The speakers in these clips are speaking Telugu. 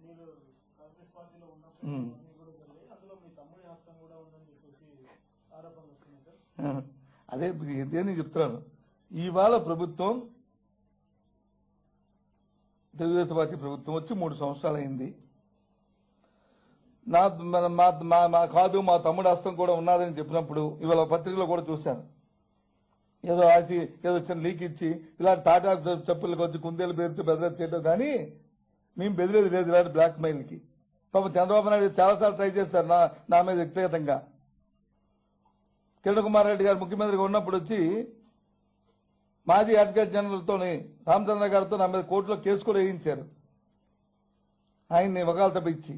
మీరు కాంగ్రెస్ పార్టీలో ఉన్నప్పుడు ఉమ్. అన్నీ కూడా జరిగాయి. అందులో మీ తమ్ముడి హస్తం కూడా ఉందని చెప్పేసి ఆరోపణలు వస్తున్నాయి సార్. అదే ఇదే నేను చెప్తున్నాను. ఇవాళ ప్రభుత్వం తెలుగుదేశం పార్టీ ప్రభుత్వం వచ్చి మూడు సంవత్సరాలు అయింది. నా మన- మా మా- మా కాదు మా తమ్ముడు హస్తం కూడా ఉన్నదని చెప్పినప్పుడు ఇవాళ పత్రికలో కూడా చూశాను. ఏదో ఆసి ఏదో చిన్న లీక్ ఇచ్చి ఇలాంటి టాటా చెప్పులకు వచ్చి కుందేలు పేరుతో బెదిరేది చేయడం కానీ మేము బెదిరేది లేదు ఇలాంటి బ్లాక్ మెయిల్కి పాపం చంద్రబాబు నాయుడు చాలాసార్లు ట్రై చేశారు నా నా మీద వ్యక్తిగతంగా. కిరణ్ కుమార్ రెడ్డి గారు ముఖ్యమంత్రిగా ఉన్నప్పుడు వచ్చి మాజీ అడ్వకేట్ జనరల్తోని రామచంద్ర గారితో నా మీద కోర్టులో కేసు కూడా వేయించారు. ఆయన్ని వకాలత ఇచ్చి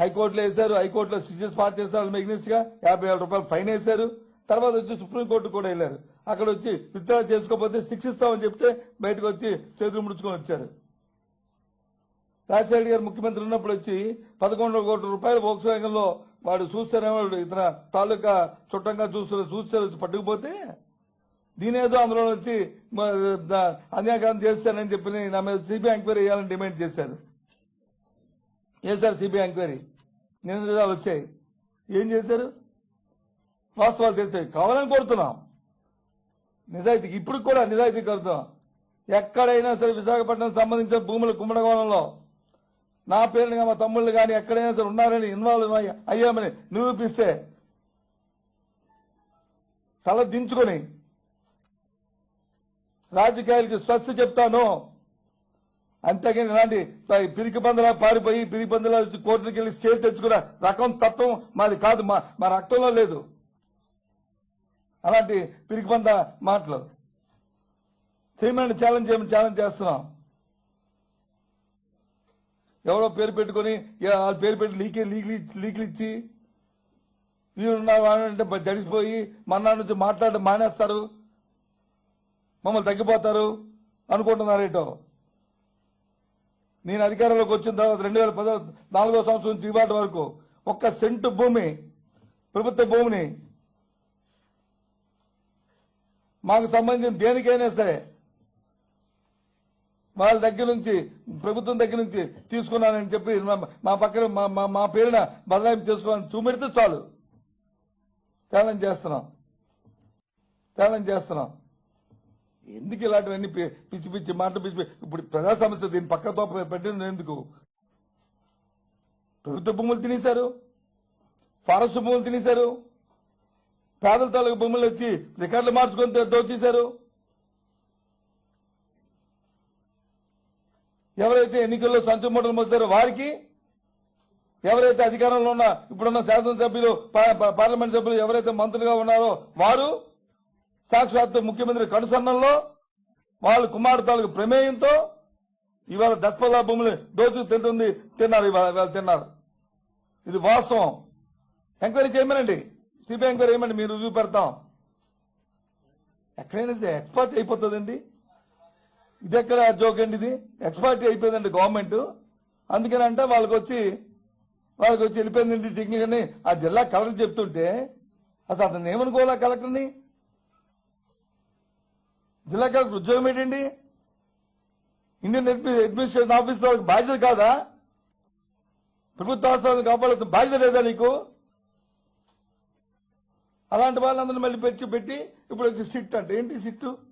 హైకోర్టులో వేశారు హైకోర్టులో సిజెస్ పాస్ చేశారు మెగ్నెస్గా యాభై వేల రూపాయలు ఫైన్ వేశారు. తర్వాత వచ్చి సుప్రీంకోర్టు కూడా వెళ్ళారు. అక్కడ వచ్చి విత్డ్రా చేసుకోకపోతే శిక్షిస్తామని చెప్తే బయటకు వచ్చి చేతులు ముడుచుకొని వచ్చారు. రాజశేఖర గారు ముఖ్యమంత్రి ఉన్నప్పుడు వచ్చి పదకొండు కోట్ల రూపాయలు వేగంలో వాడు చూస్తేనేవాడు ఇతర తాలూకా చుట్టంగా చూస్తున్న చూస్తే వచ్చి పట్టుకుపోతే దీనేదో అందులో వచ్చి మ- చేస్తానని చెప్పి నా మీద సిబిఐ ఎంక్వైరీ చేయాలని డిమాండ్ చేశారు. చేశారు సిబిఐ ఎంక్వైరీ? నిందితాలు వచ్చాయి. ఏం చేశారు? వాస్తవాలు తెలిసాయి కావాలని కోరుతున్నాం. నిజాయితీకి ఇప్పుడు కూడా నిజాయితీ కోరుతున్నాం ఎక్కడైనా సరే విశాఖపట్నం సంబంధించిన భూముల కుమ్మడగోళంలో. నా పేరుని మా తమ్ముళ్ళు కానీ ఎక్కడైనా సరే ఉన్నారని ఇన్వాల్వ్ అయ్యామని నిరూపిస్తే తల దించుకొని రాజకీయాలకి స్వస్తి చెప్తాను. అంతేగాని ఇలాంటి పిరికి పందలా పారిపోయి పిరికి పందలా వచ్చి కోర్టుకి వెళ్ళి స్టే తెచ్చుకున్న రకం తత్వం మాది కాదు. మా మా రక్తంలో లేదు. అలాంటి పిరికిపంద మాటలు. చేయమని ఛాలెంజ్ చేయమని ఛాలెంజ్ చేస్తున్నాం. ఎవరో పేరు పెట్టుకొని వాళ్ళ పేరు పెట్టి లీకే లీక్లు లీక్లు ఇచ్చి వీరున్నారు అంటే జడిసిపోయి మన్నా నుంచి మాట్లాడడం మానేస్తారు. మమ్మల్ని తగ్గిపోతారు అనుకుంటున్నారేటో నేను అధికారంలోకి వచ్చిన తర్వాత రెండు వేల పదో నాలుగో సంవత్సరం నుంచి ఇవాటి వరకు ఒక్క సెంటు భూమి ప్రభుత్వ భూమిని మాకు సంబంధించిన దేనికైనా సరే వాళ్ళ దగ్గర నుంచి ప్రభుత్వం దగ్గర నుంచి తీసుకున్నానని చెప్పి మా- మా పక్కన మా మా- మా పేరున బదలాయింపు చేసుకోవాలని చూపెడితే చాలు. ఛాలెంజ్ చేస్తున్నాం. ఛాలెంజ్ చేస్తున్నాం. ఎందుకు ఇలాంటివన్నీ పి- పిచ్చి పిచ్చి మాట పిచ్చి పిచ్చి- ఇప్పుడు ప్రజా సమస్య దీని పక్కతో పెట్టింది ఎందుకు? ప్రభుత్వ భూములు తినేశారు. ఫారెస్ట్ భూములు తినేశారు. పేదల తాలూకు భూములు వచ్చి రికార్డులు మార్చుకొని దోచేశారు? ఎవరైతే ఎన్నికల్లో సంచు మూటలు మోసారో వారికి ఎవరైతే అధికారంలో ఉన్న ఇప్పుడున్న శాసనసభ్యులు పార్లమెంట్ సభ్యులు ఎవరైతే మంత్రులుగా ఉన్నారో వారు సాక్షాత్తు ముఖ్యమంత్రి కనుసన్నంలో వాళ్ళ కుమారు తాలూకు ప్రమేయంతో ఇవాళ దస్పల్లా భూములు దోచు తింటుంది తిన్నారు ఇవాళ తిన్నారు. ఇది వాస్తవం. ఎంక్వైరీ చేయమనండి. సిబిఐ ఎంక్వైరీ ఏమండి మీరు రుజువు పెడతాం. ఎక్కడైనా ఎక్స్పర్ట్ అయిపోతుందండి. ఇది ఎక్కడ జోక్ అండి ఇది? ఎక్స్పర్ట్ అయిపోయిందండి గవర్నమెంట్. అందుకని అంటే వాళ్ళకి వచ్చి వాళ్ళకి వచ్చి వెళ్ళిపోయిందండి టెక్నిక్ అని ఆ జిల్లా కలెక్టర్ చెప్తుంటే అసలు అతను ఏమనుకోవాలా కలెక్టర్ని? జిల్లా కలెక్టర్ ఉద్యోగం ఏంటండి? ఇండియన్ అడ్మినిస్ట్రేషన్ ఆఫీస్ వాళ్ళకి బాధ్యత కాదా? ప్రభుత్వ అవసరాలను కాపాడుతున్న బాధ్యత లేదా నీకు? అలాంటి వాళ్ళందరినీ మళ్ళీ పెట్టి పెట్టి ఇప్పుడు వచ్చి సిట్ అంటే. ఏంటి సిట్టు?